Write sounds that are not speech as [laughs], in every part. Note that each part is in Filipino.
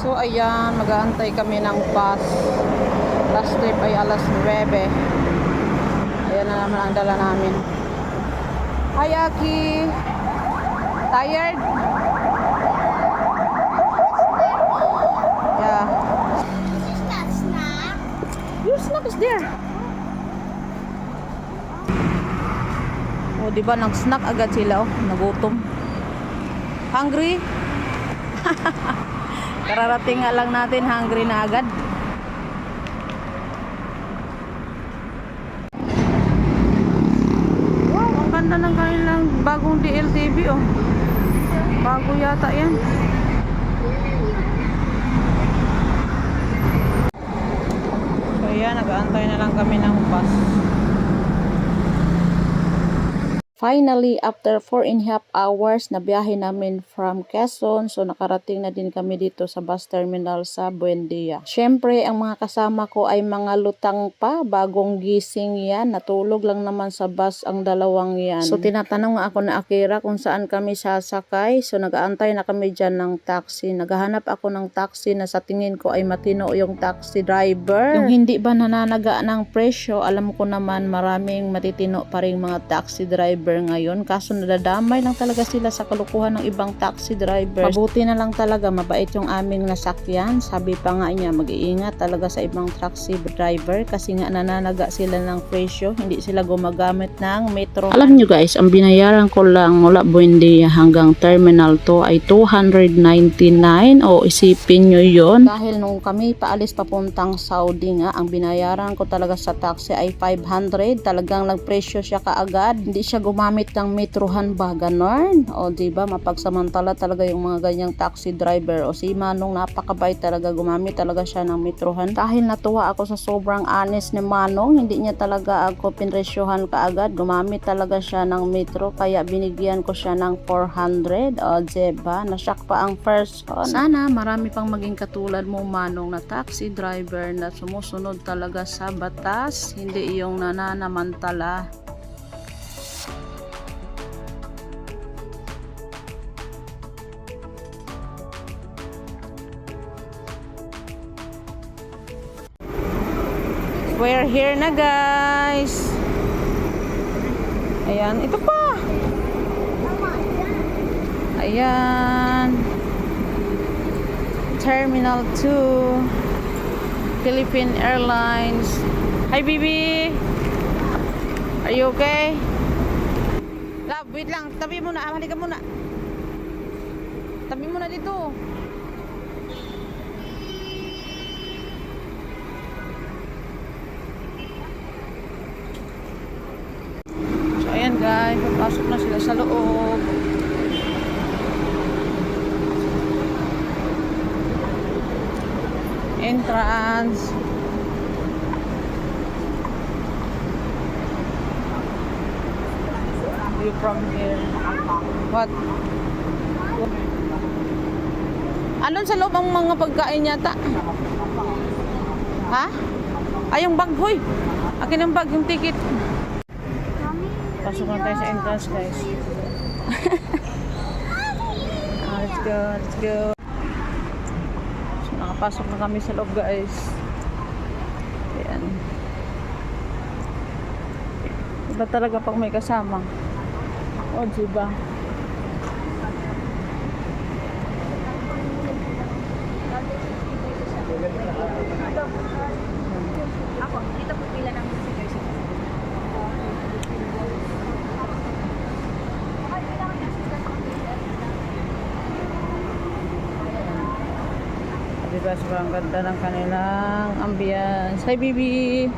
So ayan, mag-aantay kami ng bus. Last trip ay alas 9. Ayan na naman ang dala namin. Hi Aki! Tired? Yeah. Is that snack? Your snack is there. Oh, di ba nag-snack agad sila oh, nagutom. Hungry? [laughs] Kararating nga lang natin, hungry na agad. Wow, ang ganda ng kanilang bagong DLTV oh. Bago yata yan. So yan, nag-aantay na lang kami ng bus. Finally, after 4 and a half hours na biyahe namin from Quezon, so nakarating na din kami dito sa bus terminal sa Buendia. Siyempre, ang mga kasama ko ay mga lutang pa, bagong gising yan, natulog lang naman sa bus ang dalawang yan. So tinatanong nga ako na Akira kung saan kami sasakay, so nag-aantay na kami dyan ng taxi. Naghahanap ako ng taxi na sa tingin ko ay matino yung taxi driver. Yung hindi ba nananaga ng presyo, alam ko naman maraming matitino pa rin mga taxi driver ngayon. Kaso nadadamay lang talaga sila sa kalukuhan ng ibang taxi drivers. Mabuti na lang talaga, mabait yung aming nasakyan. Sabi pa nga niya, mag-iingat talaga sa ibang taxi driver kasi nga nananaga sila ng presyo. Hindi sila gumagamit ng metro. Alam nyo guys, ang binayaran ko lang mula Buendia hanggang Terminal 2 ay 299 o isipin nyo yon Dahil nung kami paalis papuntang Saudi nga, ang binayaran ko talaga sa taxi ay 500. Talagang nagpresyo siya kaagad. Hindi siya gumamit ng metrohan ba, ganon? O di ba mapagsamantala talaga yung mga ganyang taxi driver. O si Manong napakabait talaga, gumamit talaga siya ng metrohan. Dahil natuwa ako sa sobrang honest ni Manong, hindi niya talaga ako pinresyohan kaagad. Gumamit talaga siya ng metro, kaya binigyan ko siya ng 400. O diba, nasyak pa ang first one. Sana marami pang maging katulad mo Manong na taxi driver na sumusunod talaga sa batas, hindi yung nananamantala. We're here na guys. Ayan, ito pa. Ayan. Terminal 2. Philippine Airlines. Hi, Bibi. Are you okay? Love, wait lang. Tabi muna. Ah, halika muna. Tabi muna dito. So, ayan Papasok na sila sa loob. Entrance. You from here. What? Anong sa loob ang mga pagkain yata? Ha? Ay, yung bag, hoy. Akin ang bag, yung ticket. Pasok na tayo sa entrance, guys. Ah, let's go, let's go. So, nakapasok na kami sa loob, guys. Ayan. Iba talaga pag may kasama. O, diba? Ako, Diba, sobrang ganda ng kanilang ambience. Hi, baby!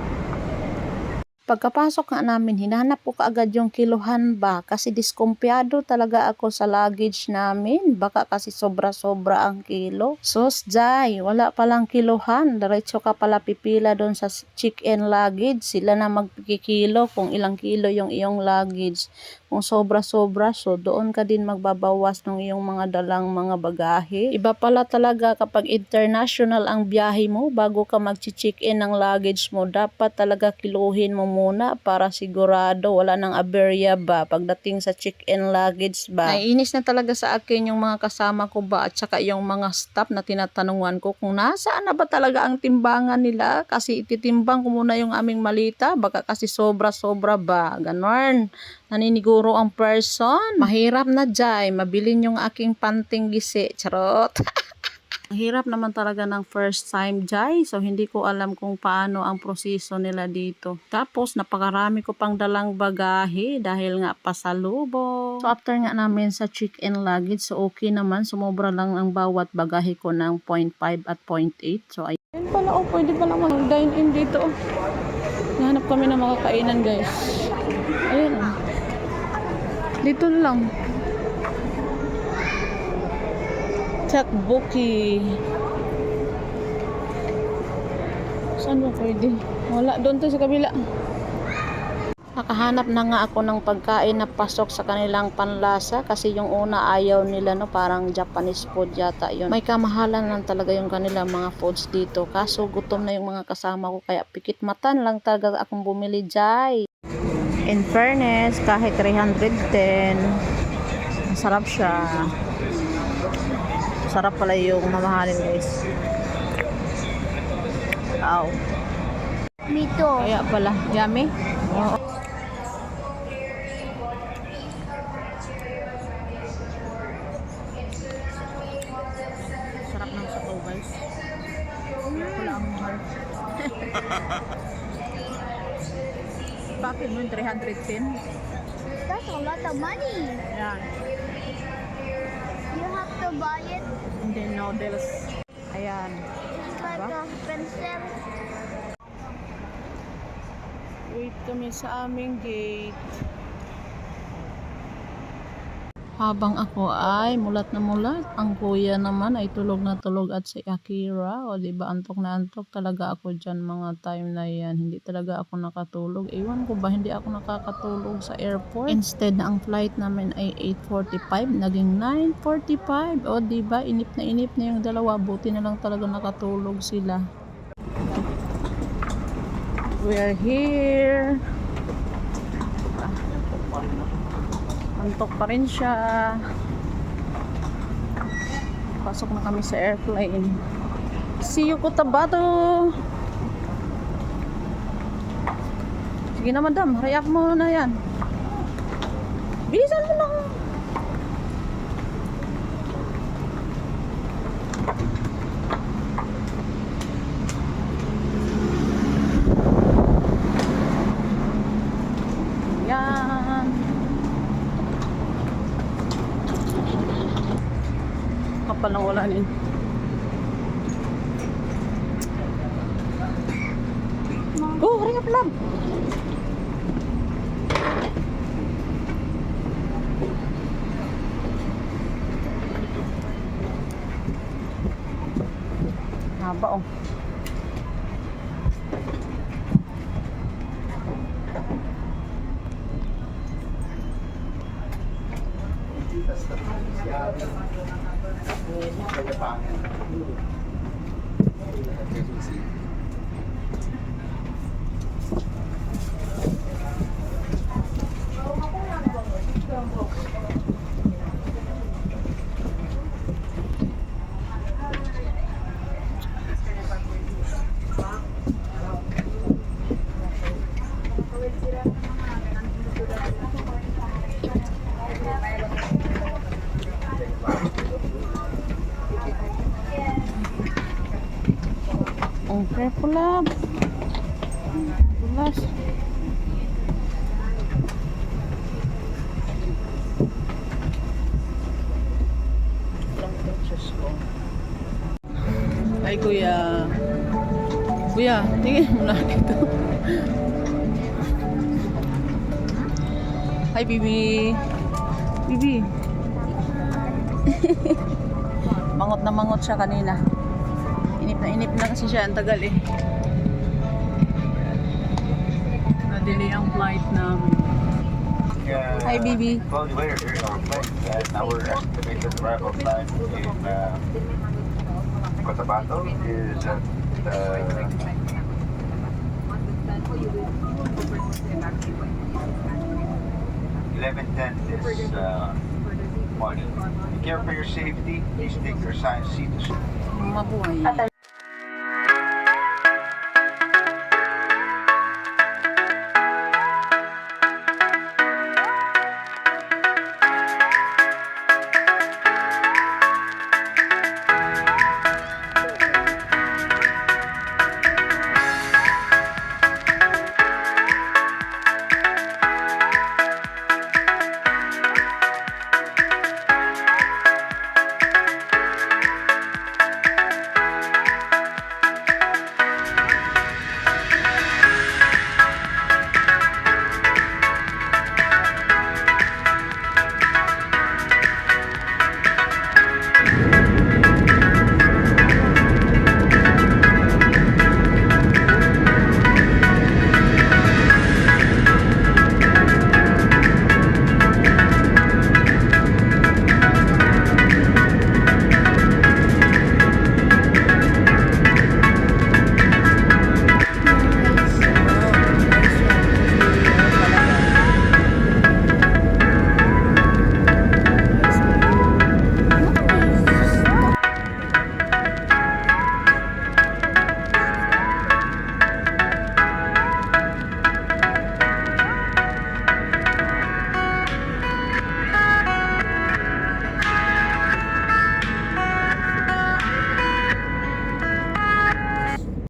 Pagkapasok nga namin, hinanap ko kaagad yung kiluhan ba kasi diskumpiyado talaga ako sa luggage namin. Baka kasi sobra-sobra ang kilo. Sos, Jai, wala palang kiluhan. Diretso ka pala pipila doon sa check-in luggage. Sila na magpikikilo kung ilang kilo yung iyong luggage. Kung sobra-sobra, so doon ka din magbabawas ng iyong mga dalang mga bagahe. Iba pala talaga kapag international ang biyahe mo bago ka mag-check-in ng luggage mo. Dapat talaga kiluhin mo muna para sigurado wala nang aberya ba pagdating sa check-in luggage ba. Naiinis na talaga sa akin yung mga kasama ko ba at saka yung mga staff na tinatanungan ko kung nasaan na ba talaga ang timbangan nila kasi ititimbang ko muna yung aming malita baka kasi sobra-sobra ba. Ganon naniniguro ang person. Mahirap na jay, mabilin yung aking panting gisi. Charot. [laughs] Hirap naman talaga ng first time, Jai. So, hindi ko alam kung paano ang proseso nila dito. Tapos, napakarami ko pang dalang bagahe dahil nga pasalubong. So, after nga namin sa check-in luggage, so okay naman. Sumobra lang ang bawat bagahe ko ng 0.5 at 0.8. So, ay Ayun pala, oh, pwede pala mag-dine in dito. oh. Nahanap kami ng mga kainan, guys. Ayun, oh. Dito lang. Chatbookie. Saan ba pwede? Wala, doon to sa kabila. Nakahanap na nga ako ng pagkain na pasok sa kanilang panlasa kasi yung una ayaw nila no parang Japanese food yata yun. May kamahalan lang talaga yung kanilang mga foods dito kaso gutom na yung mga kasama ko kaya pikit matan lang talaga akong bumili jay. In fairness, kahit 310, masarap siya. Sarap pala yung mamahalin guys. Wow. Dito. Kaya pala, yummy. Oo. Mahal. [laughs] Bakit mo yung 310? That's a lot of money. Yan. It. And then noodles. Ayan. It's like Diba? a pencil. Wait kami sa aming gate. Habang ako ay mulat na mulat, ang kuya naman ay tulog na tulog at si Akira, o di ba antok na antok talaga ako dyan mga time na yan. Hindi talaga ako nakatulog. Ewan ko ba, hindi ako nakakatulog sa airport. Instead na ang flight namin ay 8.45, naging 9.45. O di ba inip na inip na yung dalawa, buti na lang talaga nakatulog sila. We're here. Antok pa rin siya. Pasok na kami sa airplane. See you, Cotabato! Sige na, madam. Hurry up mo na yan. Bilisan mo lang. Yan. Kapal ng ulanin. Go, hurry up, love. Haba, oh. Ang careful, love. Bulas. Ay, kuya. Kuya, tingin mo na dito. Hi, Bibi. Bibi. [laughs] mangot na mangot siya kanina. Inip na kasi siya. Ang tagal eh. Na-delay ang flight namin. Hi, Bibi. Slowly later in our. And now we're estimated arrival time in uh, Cotabato is at uh, Eleven ten this uh, morning. Be careful for your safety. Please take your assigned seat Mabuhay.